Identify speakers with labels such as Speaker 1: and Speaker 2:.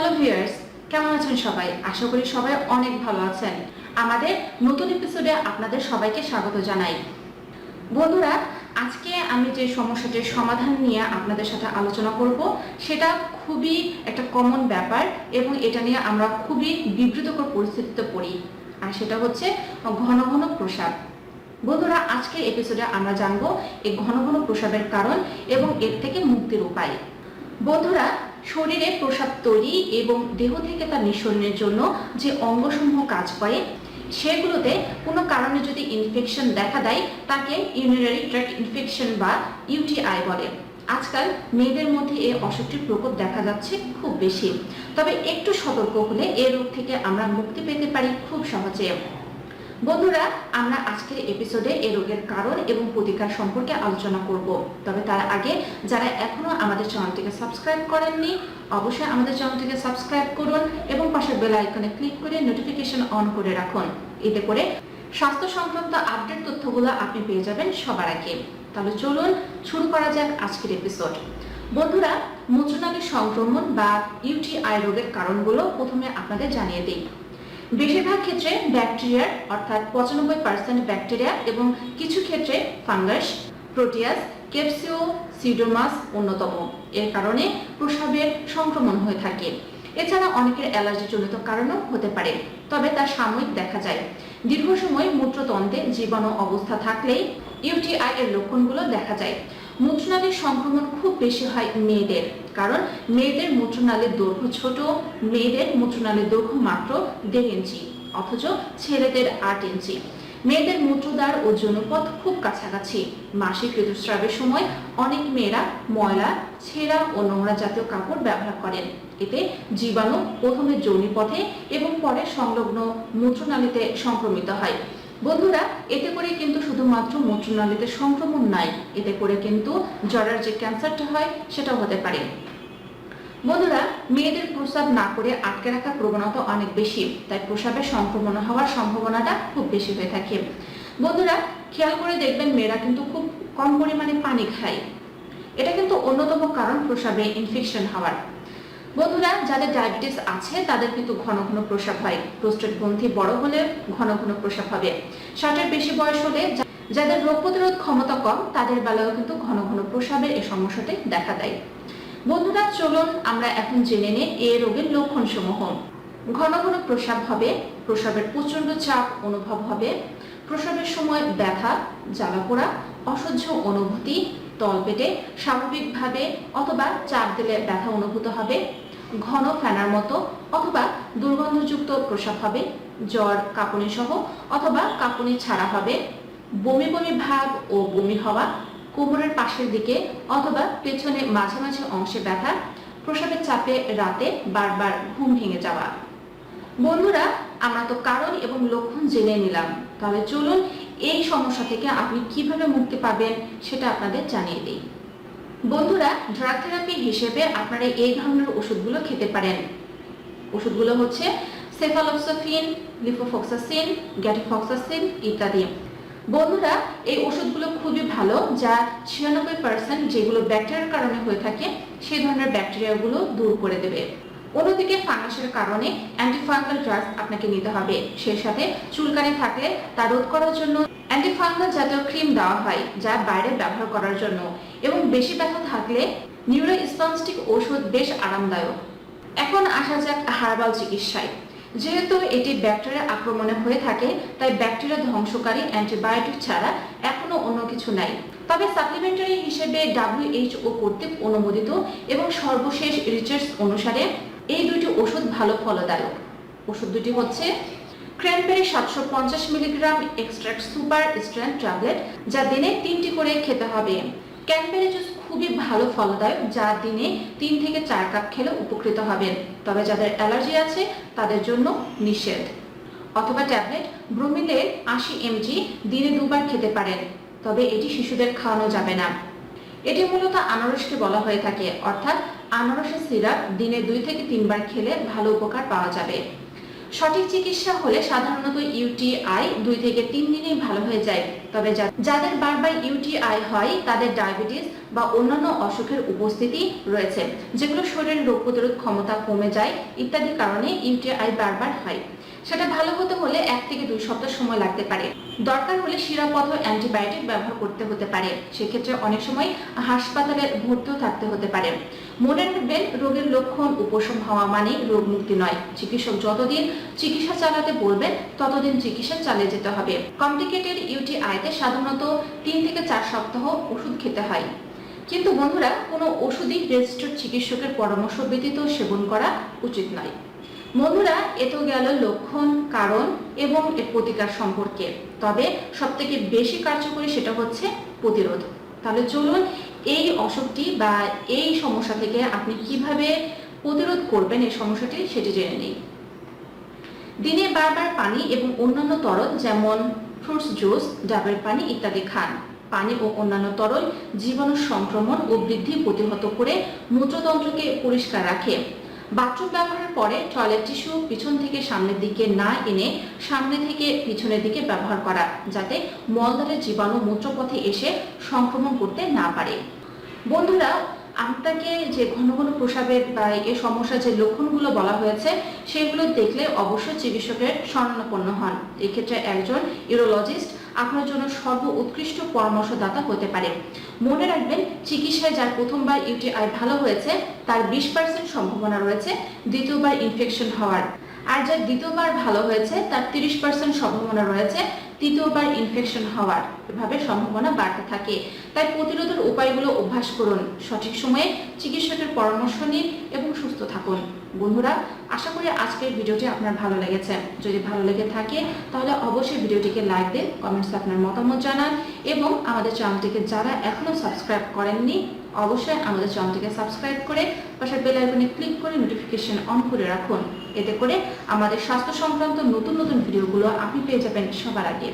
Speaker 1: Hello viewers কেমন আছেন সবাই? আশা করি সবাই অনেক ভালো আছেন। আমাদের নতুন এপিসোডে আপনাদের সবাইকে স্বাগত জানাই। বন্ধুরা, আজকে আমি যে সমস্যাটির সমাধান নিয়ে আপনাদের সাথে আলোচনা করব, সেটা খুবই একটা কমন ব্যাপার এবং এটা নিয়ে আমরা খুবই বিব্রতকর পরিস্থিতিতে পড়ি, আর সেটা হচ্ছে ঘন ঘন প্রসাব। বন্ধুরা, আজকের এপিসোডে আমরা জানব এই ঘন ঘন প্রসাবের কারণ এবং এর থেকে মুক্তির উপায়। বন্ধুরা শরীরে প্রসাব তৈরি এবং দেহ থেকে তার নিঃসরণের জন্য যে অঙ্গসমূহ কাজ করে, সেগুলোতে কোনো কারণে যদি ইনফেকশন দেখা দেয়, তাকে ইউরিনারি ট্র্যাক্ট ইনফেকশন বা ইউটিআই বলে। আজকাল মেয়েদের মধ্যে এই অসুখটির প্রকোপ দেখা যাচ্ছে খুব বেশি। তবে একটু সতর্ক হলে এই রোগ থেকে আমরা মুক্তি পেতে পারি খুব সহজে। বন্ধুরা, আমরা আজকের এপিসোডে এ রোগের কারণ এবং প্রতিকার সম্পর্কে আলোচনা করব। তবে তার আগে, যারা এখনও আমাদের চ্যানেলটিকে সাবস্ক্রাইব করেননি, অবশ্যই আমাদের চ্যানেলটিকে সাবস্ক্রাইব করুন এবং পাশের বেল আইকনে ক্লিক করে নোটিফিকেশন অন করে রাখুন। এতে করে স্বাস্থ্য সংক্রান্ত আপডেট তথ্যগুলো আপনি পেয়ে যাবেন সবার আগে। তাহলে চলুন শুরু করা যাক আজকের এপিসোড বন্ধুরা মূত্রনালীর সংক্রমণ বা ইউটিআই রোগের কারণগুলো প্রথমে আপনাদের জানিয়ে দিই। বেশিরভাগ ক্ষেত্রে ব্যাকটেরিয়ার অর্থাৎ পঁচানব্বই পার্সেন্ট ব্যাকটেরিয়া এবং কিছু ক্ষেত্রে ফাঙ্গাস, প্রোটিয়াস কেপসিও সিডোমাস অন্যতম। এর কারণে প্রসাবের সংক্রমণ হয়ে থাকে। এছাড়া অনেকের অ্যালার্জিজনিত কারণও হতে পারে, তবে তা সাময়িক দেখা যায়। দীর্ঘ সময় মূত্রতন্ত্রে জীবাণু অবস্থা থাকলেই ইউটিআই এর লক্ষণগুলো দেখা যায়। মূত্রনালীর সংক্রমণ খুব বেশি হয় মেয়েদের, কারণ মেয়েদের মূত্রনালীর দৈর্ঘ্য ছোট, মেয়েদের মূত্রনালীর দৈর্ঘ্য মাত্র দেড় ইঞ্চি, অথচ ছেলেদের আট ইঞ্চি। মেয়েদের মূত্রদ্বার ও যৌনপথ খুব কাছাকাছি। মাসিক ঋতুস্রাবের সময় অনেক মেয়েরা ময়লা, ছেঁড়া ও নোংরা জাতীয় কাপড় ব্যবহার করেন। এতে জীবাণু প্রথমে যৌনিপথে এবং পরে সংলগ্ন মূত্রনালীতে সংক্রমিত হয়। বন্ধুরা, এতে করে কিন্তু শুধুমাত্র মূত্রনালীতে সংক্রমণ নাই, এতে করে কিন্তু জ্বরের যে ক্যান্সারটা হয়, সেটাও হতে পারে। বন্ধুরা, মেয়েদের প্রস্রাব না করে আটকে রাখার প্রবণতা অনেক বেশি, তাই প্রস্রাবের সংক্রমণ হওয়ার সম্ভাবনাটা খুব বেশি হয়ে থাকে। বন্ধুরা, খেয়াল করে দেখবেন মেয়েরা কিন্তু খুব কম পরিমাণে পানি খায়। এটা কিন্তু অন্যতম কারণ প্রস্রাবে ইনফেকশন হওয়ার। বন্ধুরা, যাদের ডায়াবেটিস আছে, তাদের কিন্তু ঘন ঘন প্রসাব হয়। প্রস্টেট গ্রন্থি বড় হলে ঘন ঘন প্রসাব হবে। ষাটের বেশি বয়স হলে যাদের রোগ প্রতিরোধ ক্ষমতা কম, তাদের বেলায়ও কিন্তু ঘন ঘন প্রসাবের এই সমস্যাটি দেখা দেয়। বন্ধুরা, চলুন আমরা এখন জেনে নিই এ রোগের লক্ষণ সমূহ ঘন ঘন প্রসাব হবে, প্রসাবের প্রচণ্ড চাপ অনুভব হবে, প্রসাবের সময় ব্যথা, জ্বালাপোড়া, অসহ্য অনুভূতি, তলপেটে স্বাভাবিকভাবে অথবা চাপ দিলে ব্যথা অনুভূত হবে ঘন ফেনার মতো অথবা দুর্গন্ধযুক্ত প্রসাব হবে, জ্বর কাঁপুনি সহ অথবা কাঁপুনি ছাড়া হবে, বমি বমি ভাব ও বমি হওয়া, কোমরের পাশের দিকে অথবা পেছনে মাঝে মাঝে অংশে ব্যথা, প্রসাবের চাপে রাতে বারবার ঘুম ভেঙে যাওয়া। বন্ধুরা, আমরা তো কারণ এবং লক্ষণ জেনে নিলাম। তাহলে চলুন এই সমস্যা থেকে আপনি কীভাবে মুক্তি পাবেন সেটা আপনাদের জানিয়ে দিই। বন্ধুরা ড্রাগ থেরাপি হিসেবে আপনারা এই ধরনের ওষুধগুলো খেতে পারেন। ওষুধগুলো হচ্ছে সেফালোসোফিন লিফোফক্সাসিন গ্যাটিফক্সাসিন ইত্যাদি। বন্ধুরা, এই ওষুধগুলো খুবই ভালো, যা ছিয়ানব্বই পার্সেন্ট যেগুলো ব্যাকটেরিয়ার কারণে হয়ে থাকে সেই ধরনের ব্যাকটেরিয়াগুলো দূর করে দেবে। অন্যদিকে ফাঙ্গাসের কারণে অ্যান্টিফাঙ্গাল ড্রাগস আপনাকে নিতে হবে। সেই সাথে চুলকানি থাকলে তা রোধ করার জন্য অ্যান্টিফাঙ্গাল জাতীয় ক্রিম দেওয়া হয়, যা বাইরে ব্যবহার করার জন্য। এবং বেশি ব্যথা থাকলে নিউরো নিউরোস্পন্সটিক ওষুধ বেশ আরামদায়ক। এখন আসা যাক হার্বাল চিকিৎসায়। যেহেতু এটি ব্যাকটেরিয়া আক্রমণে হয়ে থাকে, তাই ব্যাকটেরিয়া ধ্বংসকারী অ্যান্টিবায়োটিক ছাড়া এখনও অন্য কিছু নাই। তবে সাপ্লিমেন্টারি হিসেবে ডাব্লিউএইচও কর্তৃক অনুমোদিত এবং সর্বশেষ রিসার্চ অনুসারে এই দুইটি ওষুধ ভালো ফলদায়ক। ওষুধ দুটি হচ্ছে ক্র্যানবেরি সাতশো পঞ্চাশ milligram extract super strength tablet, যা দিনে তিনটি করে খেতে হবে। ক্যানবেরি জুস খুবই ভালো ফলদায়ক, যা দিনে তিন থেকে চার কাপ খেলে উপকৃত হবেন। তবে যাদের অ্যালার্জি আছে, তাদের জন্য নিষেধ। অথবা ট্যাবলেট ব্রোমিলের আশি এমজি দিনে দুবার খেতে পারেন, তবে এটি শিশুদের খাওয়ানো যাবে না। এটি মূলত আনারসকে বলা হয়ে থাকে, অর্থাৎ আনারসের সিরাপ দিনে দুই থেকে তিনবার খেলে ভালো উপকার পাওয়া যাবে। সঠিক চিকিৎসা হলে সাধারণত ইউটিআই দুই থেকে তিন দিনেই ভালো হয়ে যায়। তবে যাদের বারবার ইউটিআই হয়, তাদের ডায়াবেটিস বা অন্যান্য অসুখের উপস্থিতি রয়েছে, যেগুলো শরীরের রোগ প্রতিরোধ ক্ষমতা কমে যায় ইত্যাদি কারণে ইউটিআই বারবার হয়। সেটা ভালো হতে হলে এক থেকে দুই সপ্তাহ সময় লাগতে পারে। দরকার হলে শিরাপথ অ্যান্টিবায়োটিক ব্যবহার করতে হতে পারে। সেক্ষেত্রে অনেক সময় হাসপাতালে ভর্তিও থাকতে হতে পারে। মনে রাখবেন, রোগের লক্ষণ উপশম হওয়া মানে রোগ মুক্তি নয়। চিকিৎসক যতদিন চিকিৎসা চালাতে বলবেন, ততদিন চিকিৎসা চালিয়ে যেতে হবে। কমপ্লিকেটেড ইউটিআইতে সাধারণত তিন থেকে চার সপ্তাহ ওষুধ খেতে হয়। কিন্তু বন্ধুরা, কোনো ওষুধই রেজিস্টার্ড চিকিৎসকের পরামর্শ ব্যতীত সেবন করা উচিত নয়। বন্ধুরা এ তো গেল লক্ষণ, কারণ এবং এর প্রতিকার সম্পর্কে। তবে সবথেকে বেশি কার্যকরী সেটা হচ্ছে প্রতিরোধ। তাহলে চলুন এই অসুখটি বা এই সমস্যা থেকে আপনি কীভাবে প্রতিরোধ করবেন এই সমস্যাটি সেটি জেনে নিই। দিনে বারবার পানি এবং অন্যান্য তরল যেমন ফ্রুটস জুস ডাবের পানি ইত্যাদি খান। পানি ও অন্যান্য তরল জীবাণু সংক্রমণ ও বৃদ্ধি প্রতিহত করে মূত্রতন্ত্রকে পরিষ্কার রাখে। বাথরুম ব্যবহারের পরে টয়লেট টিস্যু পিছন থেকে সামনের দিকে না এনে সামনে থেকে পিছনের দিকে ব্যবহার করা, যাতে মলদ্বারের জীবাণু মূত্রপথে এসে সংক্রমণ করতে না পারে। বন্ধুরা, আপনাকে যে ঘন ঘন প্রসাবের বা এ সমস্যার যে লক্ষণগুলো বলা হয়েছে, সেগুলো দেখলে অবশ্যই চিকিৎসকের শরণাপন্ন হন। এক্ষেত্রে একজন ইউরোলজিস্ট আপনার জন্য সর্ব উৎকৃষ্ট পরামর্শদাতা হতে পারে মনে রাখবেন, চিকিৎসায় যার প্রথমবার ইউটিআই ভালো হয়েছে, তার বিশ পার্সেন্ট সম্ভাবনা রয়েছে দ্বিতীয়বার ইনফেকশন হওয়ার। আর যার দ্বিতীয়বার ভালো হয়েছে, তার তিরিশ পার্সেন্ট সম্ভাবনা রয়েছে তৃতীয়বার ইনফেকশন হওয়ার এভাবে সম্ভাবনা বাড়তে থাকে। তাই প্রতিরোধের উপায়গুলো অভ্যাস করুন। সঠিক সময়ে চিকিৎসকের পরামর্শ নিন এবং সুস্থ থাকুন। বন্ধুরা, আশা করি আজকের ভিডিওটি আপনার ভালো লেগেছে। যদি ভালো লেগে থাকে, তাহলে অবশ্যই ভিডিওটিকে লাইক দিন, কমেন্টসে আপনার মতামত জানান এবং আমাদের চ্যানেলটিকে যারা এখনও সাবস্ক্রাইব করেননি অবশ্যই আমাদের চ্যানেলটিকে সাবস্ক্রাইব করে পাশে বেল আইকনে ক্লিক করে নোটিফিকেশন অন করে রাখুন। এতে করে আমাদের স্বাস্থ্য সংক্রান্ত নতুন নতুন ভিডিওগুলো আপনি পেয়ে যাবেন সবার আগে।